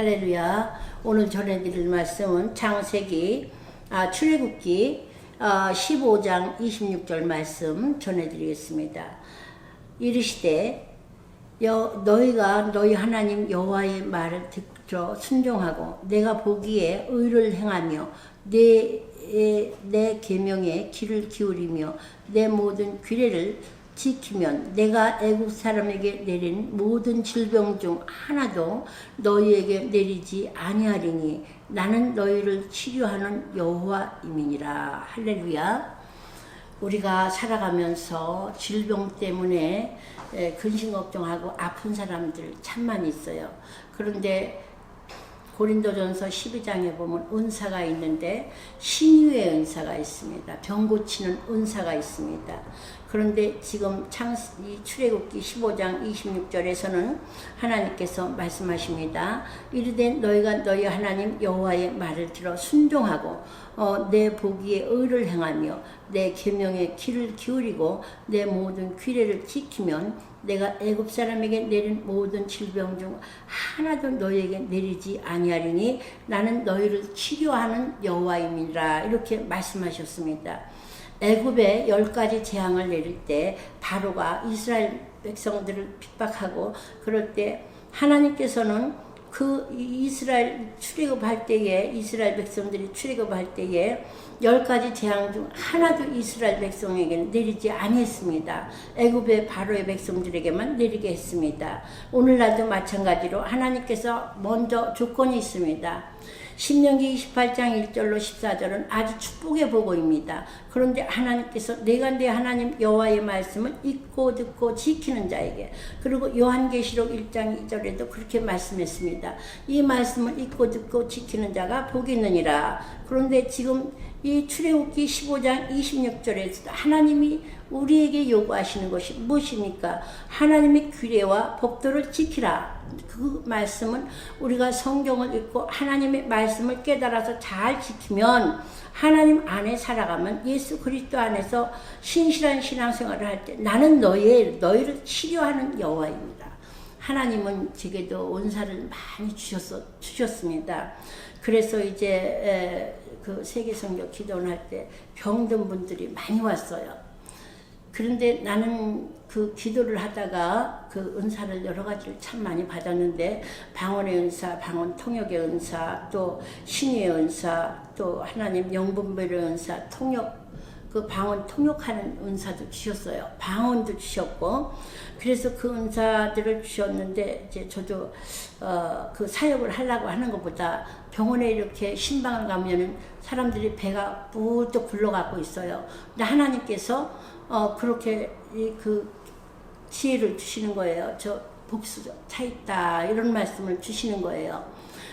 할렐루야. 오늘 전해드릴 말씀은 창세기, 아, 출애굽기 어, 15장 26절 말씀 전해드리겠습니다. 이르시되 여, 너희가 너희 하나님 여호와의 말을 듣고 순종하고 내가 보기에 의를 행하며 내, 에, 내 계명에 귀를 기울이며 내 모든 규례를 지키면 내가 애국 사람에게 내린 모든 질병 중 하나도 너희에게 내리지 아니하리니 나는 너희를 치료하는 여호와임이니라 할렐루야. 우리가 살아가면서 질병 때문에 에, 근심 걱정하고 아픈 사람들 참 많이 있어요. 그런데 고린도전서 12장에 보면 은사가 있는데 신유의 은사가 있습니다. 병 고치는 은사가 있습니다. 그런데 지금 창, 이 출애굽기 15장 26절에서는 하나님께서 말씀하십니다. 이르되 너희가 너희 하나님 여호와의 말을 들어 순종하고 어, 내 보기에 의를 행하며 내 계명에 귀를 기울이고 내 모든 규례를 지키면 내가 애굽 사람에게 내린 모든 질병 중 하나도 너희에게 내리지 아니하리니 나는 너희를 치료하는 여호와임이라 이렇게 말씀하셨습니다. 애굽에 열 가지 재앙을 내릴 때 바로가 이스라엘 백성들을 핍박하고 그럴 때 하나님께서는 그 이스라엘 출애굽할 때에 이스라엘 백성들이 출애굽할 때에 열 가지 재앙 중 하나도 이스라엘 백성에게 내리지 아니했습니다. 애굽의 바로의 백성들에게만 내리게 했습니다. 오늘날도 마찬가지로 하나님께서 먼저 조건이 있습니다. 신명기 28장 1절로 14절은 아주 축복의 보고입니다. 그런데 하나님께서 내가 내 하나님 여호와의 말씀을 읽고 듣고 지키는 자에게 그리고 요한계시록 1장 2절에도 그렇게 말씀했습니다. 이 말씀을 읽고 듣고 지키는 자가 복이 있느니라. 그런데 지금 이 출애굽기 15장 26절에서 하나님이 우리에게 요구하시는 것이 무엇입니까? 하나님의 규례와 법도를 지키라. 그 말씀은 우리가 성경을 읽고 하나님의 말씀을 깨달아서 잘 지키면 하나님 안에 살아가면 예수 그리스도 안에서 신실한 신앙생활을 할 때 나는 너희 너희를 치료하는 여호와입니다. 하나님은 제게도 원사를 많이 주셨어, 주셨습니다. 그래서 이제 그 세계 성교 기도를 할 때 병든 분들이 많이 왔어요. 그런데 나는 그 기도를 하다가 그 은사를 여러 가지를 참 많이 받았는데 방언의 은사, 방언 통역의 은사, 또 신의 은사, 또 하나님 영분별의 은사, 통역 그 방언 통역하는 은사도 주셨어요. 방언도 주셨고 그래서 그 은사들을 주셨는데 이제 저도 어, 그 사역을 하려고 하는 것보다 병원에 이렇게 신방을 가면은 사람들이 배가 부쩍 굴러가고 있어요. 근데 하나님께서 어, 그렇게 그 지혜를 주시는 거예요. 저 복수 차 있다 이런 말씀을 주시는 거예요.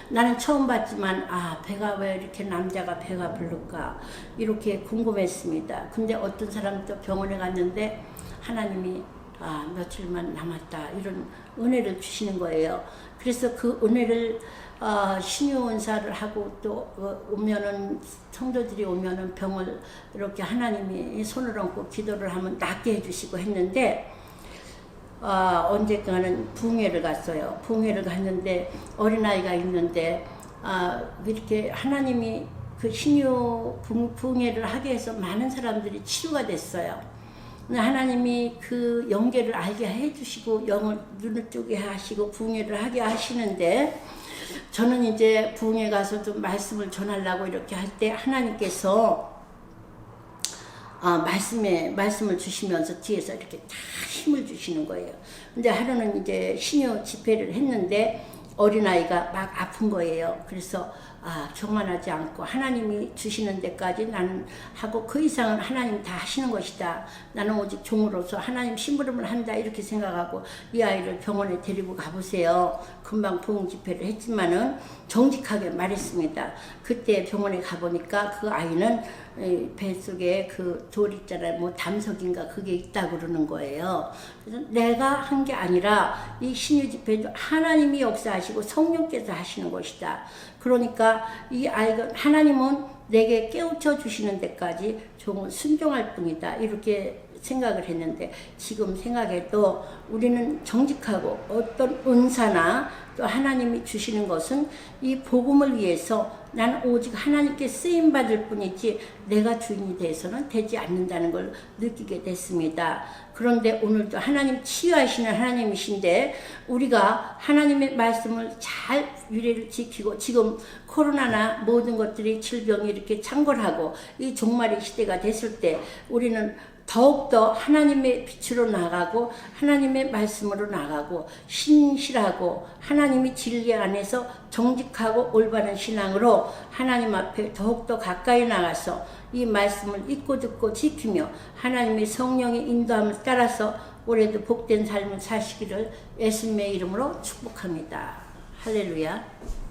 나는 처음 봤지만 아 배가 왜 이렇게 남자가 배가 부를까 이렇게 궁금했습니다. 근데 어떤 사람도 병원에 갔는데 하나님이 아 며칠만 남았다 이런 은혜를 주시는 거예요. 그래서 그 은혜를 어, 신유원사를 하고 또 어, 오면은 성도들이 오면은 병을 이렇게 하나님이 손을 얹고 기도를 하면 낫게 해주시고 했는데 어, 언제까는 부흥회를 갔어요. 부흥회를 갔는데 어린아이가 있는데 아, 이렇게 하나님이 그 신유 부흥회를 하게 해서 많은 사람들이 치유가 됐어요. 하나님이 그 영계를 알게 해주시고 영을 눈을 뜨게 하시고 부흥회를 하게 하시는데 저는 이제 부흥회 가서 좀 말씀을 전하려고 이렇게 할 때 하나님께서 아, 말씀에, 말씀을 주시면서 뒤에서 이렇게 다 힘을 주시는 거예요. 근데 하루는 이제 신유 집회를 했는데 어린아이가 막 아픈 거예요. 그래서 아, 교만하지 않고 하나님이 주시는 데까지 나는 하고 그 이상은 하나님 다 하시는 것이다. 나는 오직 종으로서 하나님 심부름을 한다 이렇게 생각하고 이 아이를 병원에 데리고 가보세요. 금방 부흥 집회를 했지만은 정직하게 말했습니다. 그때 병원에 가보니까 그 아이는 뱃속에 그 돌 있잖아요. 뭐 담석인가 그게 있다 그러는 거예요. 그래서 내가 한 게 아니라 이 신유 집회도 하나님이 역사하시 고 성령께서 하시는 것이다. 그러니까 이 아이가 하나님은 내게 깨우쳐 주시는 데까지 종은 순종할 뿐이다. 이렇게 생각을 했는데 지금 생각해도 우리는 정직하고 어떤 은사나 또 하나님이 주시는 것은 이 복음을 위해서 나는 오직 하나님께 쓰임 받을 뿐이지 내가 주인이 돼서는 되지 않는다는 걸 느끼게 됐습니다. 그런데 오늘도 하나님 치유하시는 하나님이신데 우리가 하나님의 말씀을 잘 유래를 지키고 지금 코로나나 모든 것들이 질병이 이렇게 창궐하고 이 종말의 시대가 됐을 때 우리는 더욱더 하나님의 빛으로 나가고 하나님의 말씀으로 나가고 신실하고 하나님이 진리 안에서 정직하고 올바른 신앙으로 하나님 앞에 더욱더 가까이 나가서 이 말씀을 읽고 듣고 지키며 하나님의 성령의 인도함을 따라서 올해도 복된 삶을 사시기를 예수님의 이름으로 축복합니다. 할렐루야.